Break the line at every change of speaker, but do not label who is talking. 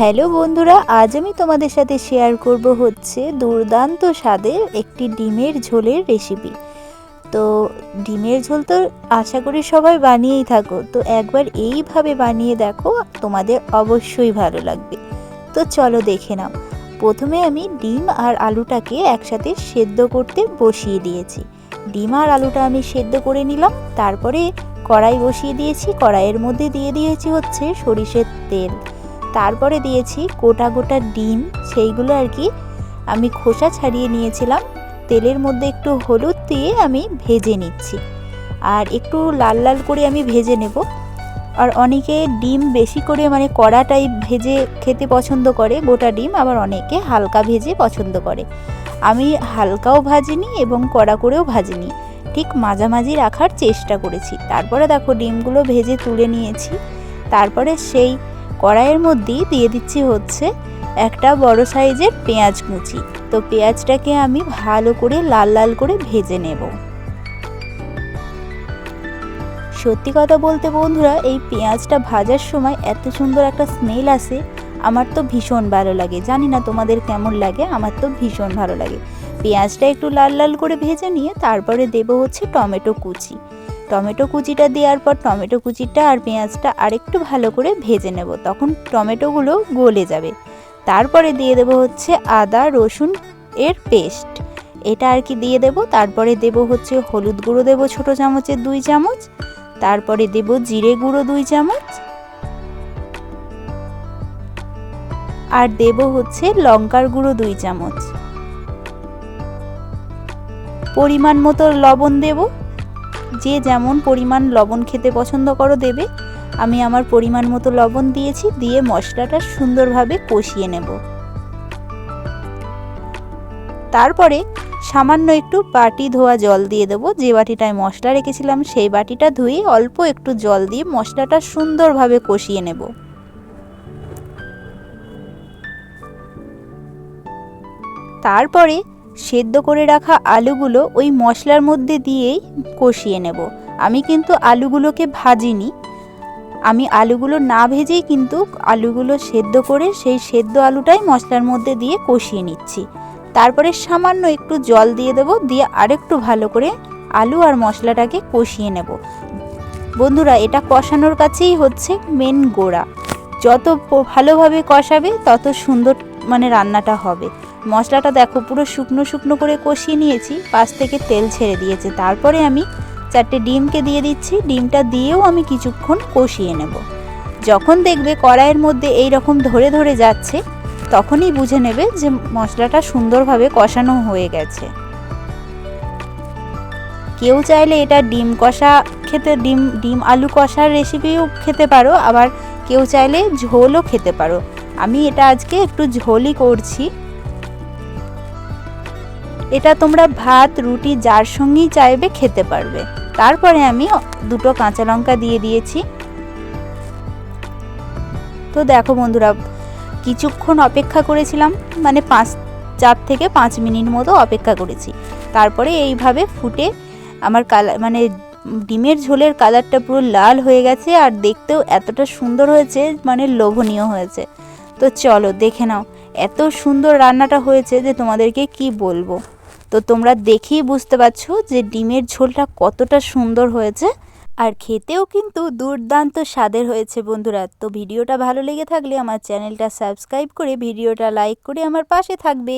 Hello বন্ধুরা, আজ আমি তোমাদের সাথে শেয়ার করব হচ্ছে দুর্দান্ত স্বাদের একটি ডিমের ঝোলের রেসিপি তো ডিমের ঝোল তো আশা করি সবাই বানিয়েই থাকো, তো একবার এইভাবে বানিয়ে দেখো, তোমাদের অবশ্যই ভালো লাগবে। তো চলো দেখে নাও। প্রথমে আমি ডিম আর আলুটাকে একসাথে সেদ্ধ করতে বসিয়ে দিয়েছি। ডিম আর আলুটা আমি সেদ্ধ করে নিলাম, তারপরে কড়াই বসিয়ে দিয়েছি, কড়াইয়ের মধ্যে দিয়ে দিয়েছি হচ্ছে সরিষের তেল। তারপরে দিয়েছি গোটা গোটা ডিম, সেইগুলো আর কি আমি খোসা ছাড়িয়ে নিয়েছিলাম। তেলের মধ্যে একটু হলুদ দিয়ে আমি ভেজে নিচ্ছি। আর একটু লাল লাল করে আমি ভেজে নেব। আর অনেকে ডিম বেশি করে মানে কড়া টাইপ ভেজে খেতে পছন্দ করে, গোটা ডিম, আবার অনেকে হালকা ভেজে পছন্দ করে। আমি হালকাও ভাজিনি এবং কড়া করেও ভাজিনি। ঠিক মাঝামাঝি রাখার চেষ্টা করেছি। তারপরে দেখো ডিমগুলো ভেজে তুলে নিয়েছি। তারপরে সেই কড়াইয়ের মধ্যেই দিয়ে দিচ্ছি হচ্ছে একটা বড় সাইজের পেঁয়াজ কুচি। তো পেঁয়াজটাকে আমি ভালো করে লাল লাল করে ভেজে নেব। সত্যি কথা বলতে বন্ধুরা, এই পেঁয়াজটা ভাজার সময় এত সুন্দর একটা স্মেল আসে, আমার তো ভীষণ ভালো লাগে। জানি না তোমাদের কেমন লাগে, আমার তো ভীষণ ভালো লাগে। পেঁয়াজটা একটু লাল লাল করে ভেজে নিয়ে তারপরে দেবো হচ্ছে টমেটো কুচি। টমেটো কুচিটা দেওয়ার পর টমেটো কুচিটা আর পেঁয়াজটা আরেকটু ভালো করে ভেজে নেব। তখন টমেটোগুলো গলে যাবে। তারপরে দিয়ে দেবো হচ্ছে আদা, রসুন এর পেস্ট। এটা আর কি দিয়ে দেব? তারপরে দেব হচ্ছে হলুদ গুঁড়ো দেবো ছোটো চামচের দুই চামচ। তারপরে দেব জিরে গুঁড়ো দুই চামচ। আর দেব হচ্ছে লঙ্কার গুঁড়ো দুই চামচ। পরিমাণ মতো লবণ দেব। যে যেমন পরিমাণ লবণ খেতে পছন্দ করো দেবে, আমি আমার পরিমাণ মতো লবণ দিয়েছি, দিয়ে মশলাটা সুন্দরভাবে কষিয়ে নেব। তারপরে সামান্য একটু বাটি ধোয়া জল দিয়ে দেবো, যে বাটিটায় মশলা রেখেছিলাম সেই বাটিটা ধুয়ে অল্প একটু জল দিয়ে মশলাটা সুন্দরভাবে কষিয়ে নেব। তারপরে সেদ্ধ করে রাখা আলুগুলো ওই মশলার মধ্যে দিয়েই কষিয়ে নেব। আমি কিন্তু আলুগুলোকে ভাজিনি। আমি আলুগুলো না ভেজেই কিন্তু আলুগুলো সেদ্ধ করে সেই সেদ্ধ আলুটাই মশলার মধ্যে দিয়ে কষিয়ে নিচ্ছি। তারপরে সামান্য একটু জল দিয়ে দেব, দিয়ে আরেকটু ভালো করে আলু আর মশলাটাকে কষিয়ে নেব। বন্ধুরা, এটা কষানোর কাছেই হচ্ছে মেন গোড়া। যত ভালোভাবে কষাবে, তত সুন্দর মানে রান্নাটা হবে। মশলাটা দেখো, পুরো শুকনো শুকনো করে কষিয়ে নিয়েছি। পাশ থেকে তেল ছেড়ে দিয়েছে। তারপরে আমি চারটে ডিমকে দিয়ে দিচ্ছি। ডিমটা দিয়েও আমি কিছুক্ষণ কষিয়ে নেব। যখন দেখবে কড়াইয়ের মধ্যে এই রকম ধরে ধরে যাচ্ছে, তখনই বুঝে নেবে যে মশলাটা সুন্দরভাবে কষানো হয়ে গেছে। কেউ চাইলে এটা ডিম কষা খেতে, ডিম ডিম আলু কষার রেসিপিও খেতে পারো, আবার কেউ চাইলে ঝোলও খেতে পারো। আমি এটা আজকে একটু ঝোলই করছি। এটা তোমরা ভাত, রুটি, যার সঙ্গেই চাইবে খেতে পারবে। তারপরে আমি দুটো কাঁচা লঙ্কা দিয়ে দিয়েছি। তো দেখো বন্ধুরা, কিছুক্ষণ অপেক্ষা করেছিলাম মানে পাঁচ, চার থেকে পাঁচ মিনিট মতো অপেক্ষা করেছি। তারপরে এইভাবে ফুটে আমার কালার মানে ডিমের ঝোলের কালারটা পুরো লাল হয়ে গেছে, আর দেখতেও এতটা সুন্দর হয়েছে মানে লোভনীয় হয়েছে। তো চলো দেখে নাও, এত সুন্দর রান্নাটা হয়েছে যে তোমাদেরকে কি বলব। তো তোমরা দেখেই বুঝতে পারছ যে ডিমের ঝোলটা কতটা সুন্দর হয়েছে। আর খেতেও কিন্তু দুর্দান্ত স্বাদের হয়েছে বন্ধুরা। তো ভিডিওটা ভালো লেগে থাকলে আমার চ্যানেলটা সাবস্ক্রাইব করে ভিডিওটা লাইক করে আমার পাশে থাকবে।